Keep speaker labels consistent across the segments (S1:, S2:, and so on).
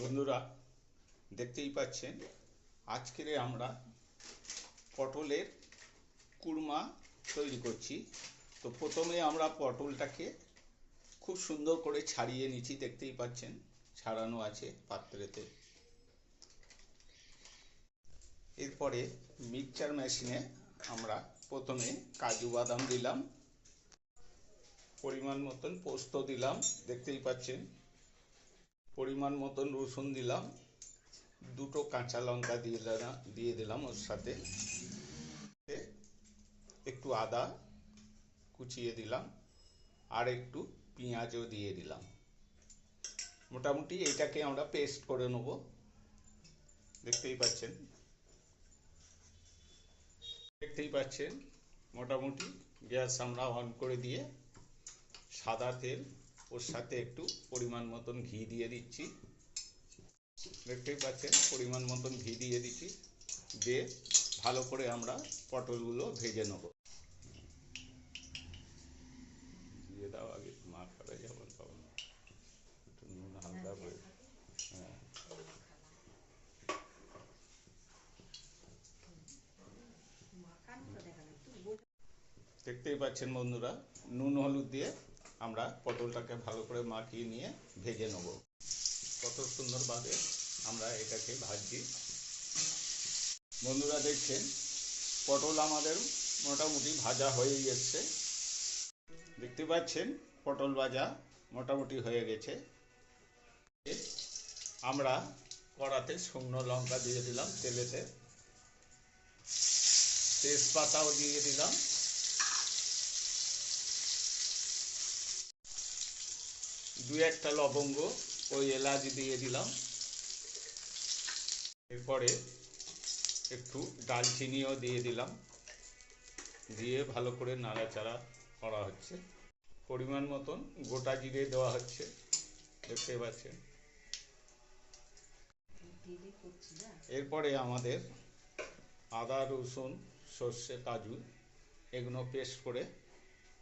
S1: বন্ধুরা, দেখতেই পাচ্ছেন, আজকের আমরা পটলের কুরমা তৈরি করছি। তো প্রথমে আমরা পটলটাকে খুব সুন্দর করে ছাড়িয়ে নিচ্ছি, দেখতেই পাচ্ছেন, ছাড়ানো আছে পাত্রেতে। এরপরে মিক্সচার মেশিনে আমরা প্রথমে কাজু বাদাম দিলাম, পরিমাণ মতন পোস্ত দিলাম, দেখতেই পাচ্ছেন। পরিমাণ মতন রসুন দিলাম। দুটো কাঁচা লঙ্কা দিয়ে দিয়ে দিলাম ওর সাথে। একটু আদা কুচিয়ে দিলাম আর একটু পেঁয়াজও দিয়ে দিলাম। মোটামুটি এটাকে আমরা পেস্ট করে নেব। দেখতেই পাচ্ছেন? দেখতেই পাচ্ছেন? মোটামুটি গ্যাস আমরা অন করে দিয়ে সাদা তেল ওর সাথে একটু পরিমাণ মতন ঘি দিয়ে দিচ্ছি। দেখতেই পাচ্ছেন পরিমাণ মতন ঘি দিয়ে দিচ্ছি। দিয়ে ভালো করে আমরা পটলগুলো ভেজে নেব। দিয়ে দাও আগে মা খাবে যেমন তখন একটু নুন হালকা করে। হ্যাঁ। দেখতেই পাচ্ছেন বন্ধুরা নুন হলুদ দিয়ে আমরা পটলটাকে ভালো করে মাখিয়ে নিয়ে ভেজে নেব। কত সুন্দরভাবে আমরা এটাকে ভাজছি। বন্ধুরা দেখছেন, পটল আমাদের মোটামুটি ভাজা হয়ে গেছে। দেখতে পাচ্ছেন, পটল ভাজা মোটামুটি হয়ে গেছে। আমরা কড়াতে শুকনো লঙ্কা দিয়ে দিলাম তেলেতে। তেজপাতাও দিয়ে দিলাম। দু একটা লবঙ্গ ওই এলাচ দিয়ে দিলাম। এরপরে একটু ডালচিনিও দিয়ে দিলাম। দিয়ে ভালো করে নাড়াচাড়া করা হচ্ছে। পরিমাণ মতন গোটা জিরে দেওয়া হচ্ছে। দেখতে পাচ্ছেন? এরপরে আমাদের আদা, রসুন, সর্ষে, কাজু, এগুলো পেস্ট করে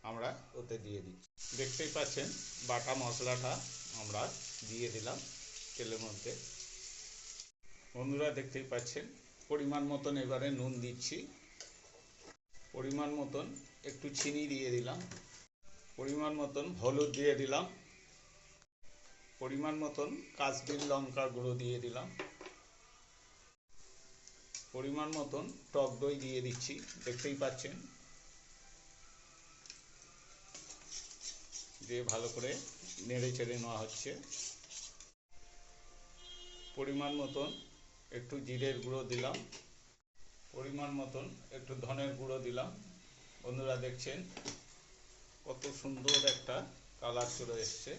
S1: আমরা ওতে দিয়ে দিচ্ছি। দেখতেই পাচ্ছেন, বাটা মশলাটা আমরা দিয়ে দিলাম তেলের মধ্যে। বন্ধুরা দেখতেই পাচ্ছেন, পরিমাণ মতন এবারে নুন দিচ্ছি। পরিমাণ মতন একটু চিনি দিয়ে দিলাম। পরিমাণ মতন হলুদ দিয়ে দিলাম। পরিমাণ মতন কাশ্মীর লঙ্কা গুঁড়ো দিয়ে দিলাম। পরিমাণ মতন টক দই দিয়ে দিচ্ছি, দেখতেই পাচ্ছেন। দিয়ে ভালো করে নেড়ে চেড়ে নেওয়া হচ্ছে। পরিমাণ মতন একটু জিরের গুঁড়ো দিলাম। পরিমাণ মতন একটু ধনের গুঁড়ো দিলাম। বন্ধুরা দেখছেন কত সুন্দর একটা কালার চলে এসছে।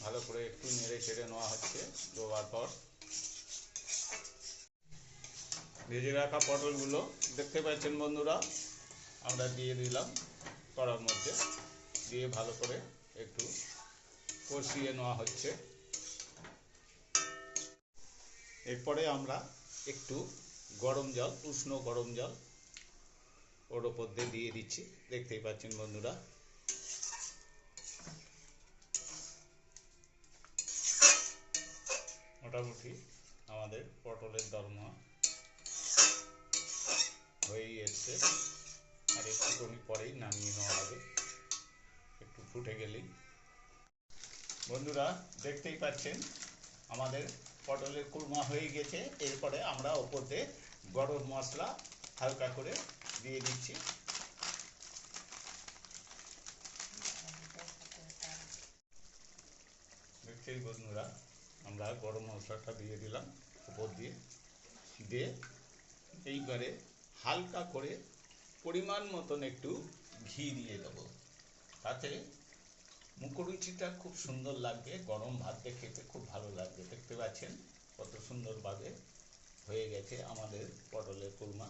S1: ভালো করে একটু নেড়ে চেড়ে নেওয়া হচ্ছে দেওয়ার পর। ভেজে রাখা পটলগুলো দেখতে পাচ্ছেন বন্ধুরা, আমরা দিয়ে দিলাম কড়ার মধ্যে। দিয়ে ভালো করে একটু কষিয়ে নেওয়া হচ্ছে। এরপরে আমরা একটু গরম জল, উষ্ণ গরম জল ওর ওপর দিয়ে দিয়ে দিচ্ছি। দেখতেই পাচ্ছেন বন্ধুরা। মোটামুটি আমাদের পটলের দরমা হয়েই এসছে। আর একটুখানি পরেই নামিয়ে নেওয়া হবে। ফুটে গেলেই। বন্ধুরা, দেখতেই পাচ্ছেন, আমাদের পটলের কুরমা হয়ে গেছে। এরপরে আমরা ওপরে গরম মশলা হালকা করে দিয়ে দিচ্ছি। দেখছেই বন্ধুরা, আমরা গরম মশলাটা দিয়ে দিলাম উপর দিয়ে। দিয়ে এইবারে হালকা করে পরিমাণ মতন একটু ঘি দিয়ে দেবো। তাতে মুখরুচিটা খুব সুন্দর লাগবে, গরম ভাত খেতে খুব ভালো লাগবে, দেখতে পাচ্ছেন কত সুন্দরভাবে হয়ে গেছে আমাদের পটলের কুরমা